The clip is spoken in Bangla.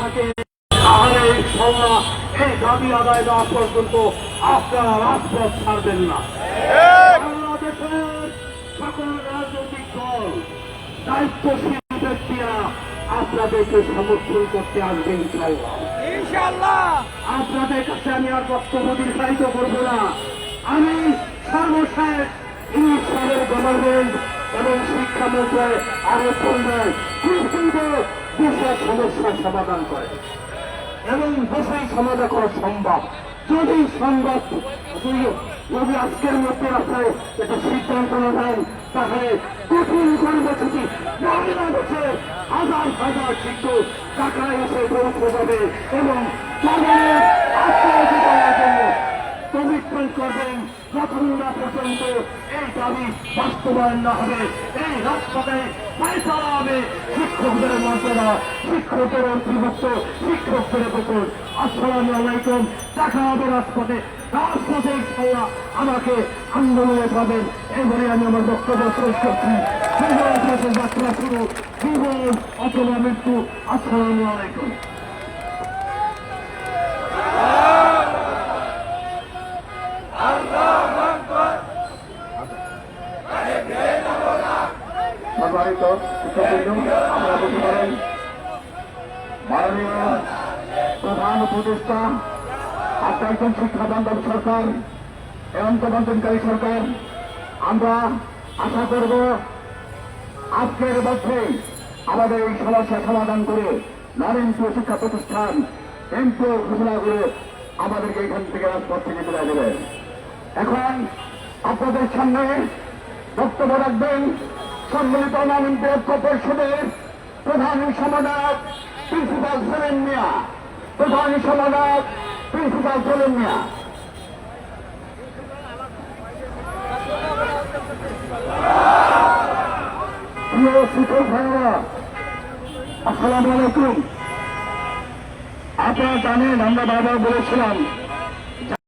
থাকে তাহলে ইনশাল্লাহ এই দাবি আদায় না পর্যন্ত আপনারা রাজপথ ছাড়বেন না। বাংলাদেশের সকল রাজনৈতিক দল দায়িত্বশীল ব্যক্তিরা আপনাদেরকে সমর্থন করতে আসবে ইনশাল্লাহ ইনশাআল্লাহ। আপনাদের কাছে আমি আর বক্তব্য দীর্ঘায়িত করব না। আমি সর্বশেষ ইংলিশের গভর্নমেন্ট এবং শিক্ষা মন্ত্রণালয় আরও করবেন কিন্তু দেশের সমস্যার সমাধান করে। এবং দেশেই সমাধান করা সম্ভব। যদি সম্ভব, যদি- আজকের মধ্যে আপনার একটা সিদ্ধান্ত না নেন, তাহলে কঠিন কর্মসূচি বাংলাদেশে হাজার হাজার শিক্ষক টাকা এসে পৌঁছে যাবে এবং তাদের যতক্ষণ পর্যন্ত এই দাবি বাস্তবায়ন না হবে, এই রাজপথে পয়সারা হবে। শিক্ষকদের মর্যাদা, শিক্ষকদের অন্তর্ভুক্ত শিক্ষকদের উপর আসসালামু আলাইকুম, দেখা হবে রাজপথে। রাজপথে ইনশাল্লাহ আমাকে আন্দোলনে পাবেন, এবারে আমি আমার বক্তব্য শেষ করছি। যাত্রা শুরু জীবন অথবা মৃত্যু। আসসালামু আলাইকুম। সম্মানিত শিক্ষকবৃন্দ আমরা বলতে পারেন, মাননীয় প্রধান উপদেষ্টা আপনার একজন শিক্ষা সরকার, এবং তদন্তকারী সরকার, আমরা আশা করব আজকের মধ্যে আমাদের এই সমস্যা সমাধান করে নারীন্দ্র শিক্ষা প্রতিষ্ঠান এমপিও ঘোষণা আমাদেরকে এখান থেকে রাজপথ থেকে তুলে দেবে এখন আপনাদের সামনে বক্তব্য রাখবেন সম্মিলিত নারীন্দ্র ঐক্য পরিষদের প্রধান সমাধান প্রিন্সিপাল সেলেন মিয়া। প্রধান সমাধান প্রিন্সিপাল সেলেন মিয়া। আসসালামু আলাইকুম। আপনারা জানেন, আমরা বারবার বলেছিলাম